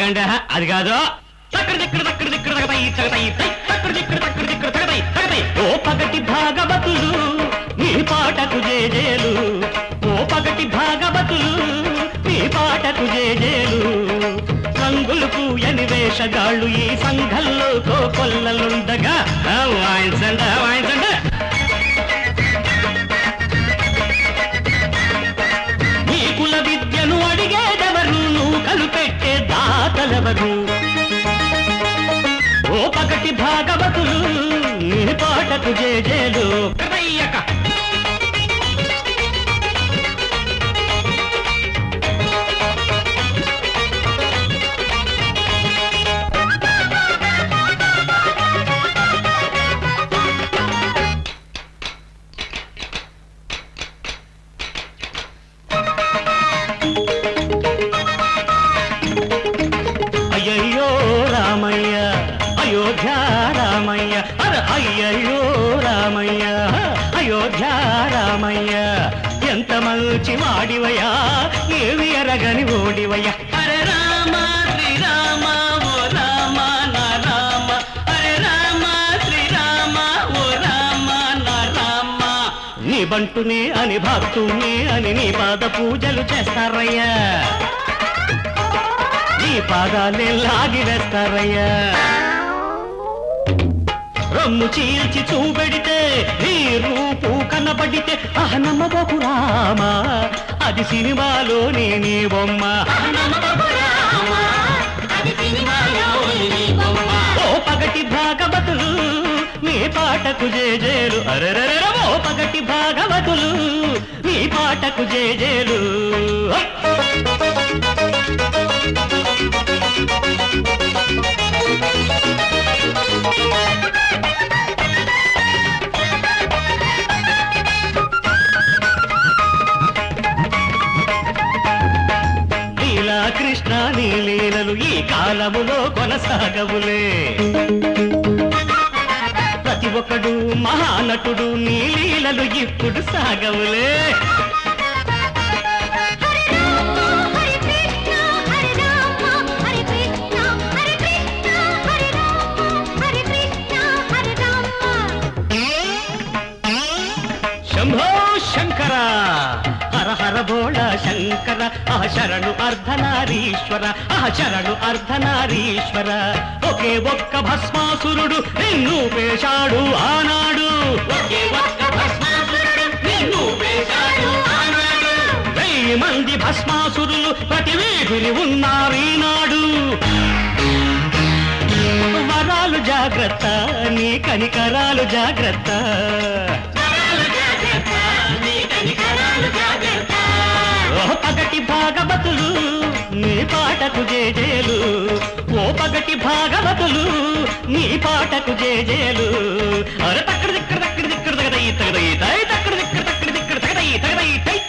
అది కాదు. తక్కడ దిక్కడ తక్కడ దిక్కడ తగదై తగదై తై తక్కడ దిక్కడ తక్కడ దిక్కడ తగదై ఓ పగటి భాగవతులు నీ పాటకు జేజేలు. ఓ పగటి భాగవతులు నీ పాటకు జేజేలు. సంగులు పూయని వేషగాళ్ళు ఈ సంఘంలో కోకొల్లలుండగా. వాయించండి వాయించండి. ఎవరు ఓ పగటి భాగవతులు నీ పాటకు జేజేలు. అయోధ్య రామయ్య ఎంత మంచి వాడివయ్యా ఏమి ఎరగని ఓడివయ్యా. అరే రామ శ్రీరామ ఓ రామ నా రామ అరే రామ శ్రీరామ ఓ రామ నా రామ నీ బంటునే అని భక్తునే అని నీ పాద పూజలు చేస్తారయ్యా. నీ పాదాలే లాగి వేస్తారయ్యా. రమ్ము చీల్చి చూపెడితే నీ రూపు కనబడితే ఆహ నమ్మబోకు రామా అది సినిమాలోని నీ బొమ్మ ఓ పగటి భాగవతులు మీ పాటకు జేజేలు అరెరెరెర ఓ పగటి భాగవతులు మీ పాటకు జేజేలు Thank you. కృష్ణ నీ లీలలు ఈ కాలములో కొనసాగవులే. ప్రతి ఒక్కడు మహానటుడు నీ లీలలు ఇప్పుడు సాగవులే. శంభో శంకరా! హర హర భోళ శంకర ఆ శరణు అర్ధనారీశ్వర ఆ శరణు అర్ధనారీశ్వర. ఒకే ఒక్క భస్మాసురుడు నిన్ను పేశాడు ఆనాడు. ఒకే ఒక్క భస్మాసురుడు నిన్ను పేశాడు ఆనాడు. వెయ్యి మంది భస్మాసురులు ప్రతి వీధిని ఉన్నారీనాడు వరాలు జాగ్రత్త నీ కనికరాలు జాగ్రత్త. నీ పాటకు జే జేలు అరే తక్కడ దిక్కడ తక్కడ దిక్కడ తగదయి తగదయి తగదయి తక్కడ దిక్కడ తక్కడ దిక్కడ తగదయి తగదయి